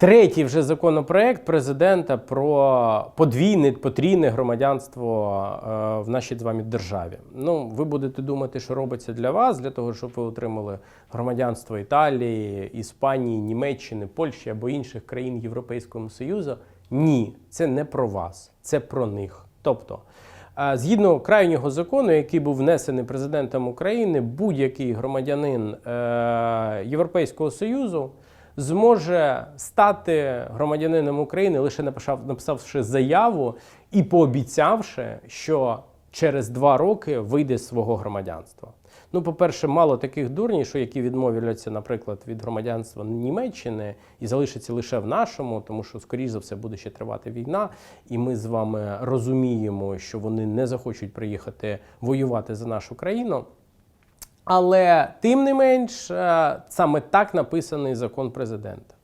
Третій вже законопроект президента про подвійне, потрійне громадянство е, в нашій з вами державі. Ну, ви будете думати, що робиться для вас, для того, щоб ви отримали громадянство Італії, Іспанії, Німеччини, Польщі або інших країн Європейського Союзу. Ні, це не про вас, це про них. Тобто, е, згідно крайнього закону, який був внесений президентом України, будь-який громадянин е, Європейського Союзу зможе стати громадянином України, лише написав, написавши заяву і пообіцявши, що через два роки вийде з свого громадянства. Ну, по-перше, мало таких дурнів, що які відмовляться, наприклад, від громадянства Німеччини і залишаться лише в нашому, тому що, скоріш за все, буде ще тривати війна, і ми з вами розуміємо, що вони не захочуть приїхати воювати за нашу країну. Але тим не менш, е, саме так написаний закон президента.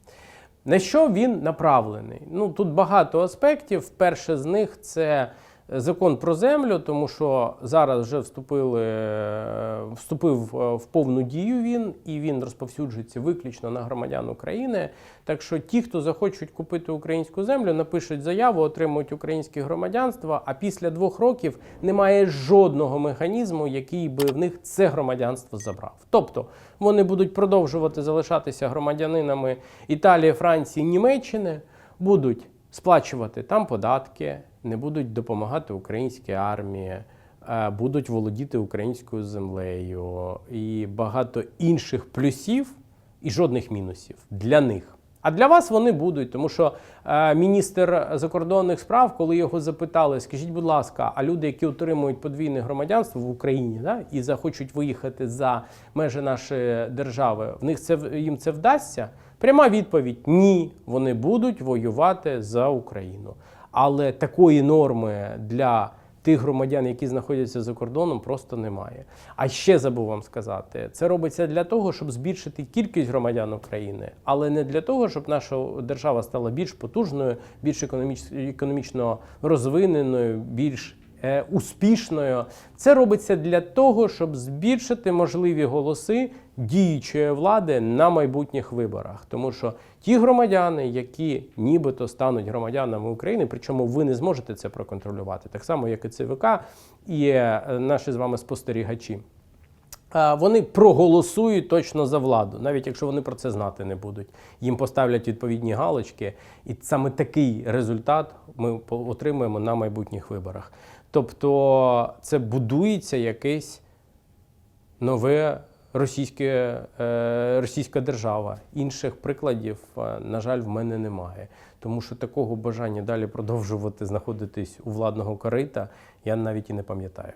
На що він направлений? Ну тут багато аспектів. Перше з них це закон про землю, тому що зараз вже вступили, е, вступив е, в повну дію він, і він розповсюджується виключно на громадян України. Так що ті, хто захочуть купити українську землю, напишуть заяву, отримують українське громадянство. А після двох років немає жодного механізму, який би в них це громадянство забрав. Тобто вони будуть продовжувати залишатися громадянинами Італії, Франції, Німеччини, будуть сплачувати там податки, не будуть допомагати українській армії, е, будуть володіти українською землею і багато інших плюсів і жодних мінусів для них. А для вас вони будуть, тому що е, міністр закордонних справ, коли його запитали, скажіть, будь ласка, а люди, які отримують подвійне громадянство в Україні, да, і захочуть виїхати за межі нашої держави, в них це їм це вдасться? Пряма відповідь: ні, вони будуть воювати за Україну. Але такої норми для тих громадян, які знаходяться за кордоном, просто немає. А ще забув вам сказати, це робиться для того, щоб збільшити кількість громадян України, але не для того, щоб наша держава стала більш потужною, більш економіч- економічно розвиненою, більш успішною. Це робиться для того, щоб збільшити можливі голоси діючої влади на майбутніх виборах. Тому що ті громадяни, які нібито стануть громадянами України, причому ви не зможете це проконтролювати, так само як і ЦВК і е, наші з вами спостерігачі. Е, Вони проголосують точно за владу, навіть якщо вони про це знати не будуть. Їм поставлять відповідні галочки, і саме такий результат ми отримуємо на майбутніх виборах. Тобто це будується якесь нове російське, е, російська держава. Інших прикладів, е, на жаль, в мене немає. Тому що такого бажання далі продовжувати знаходитись у владного корита я навіть і не пам'ятаю.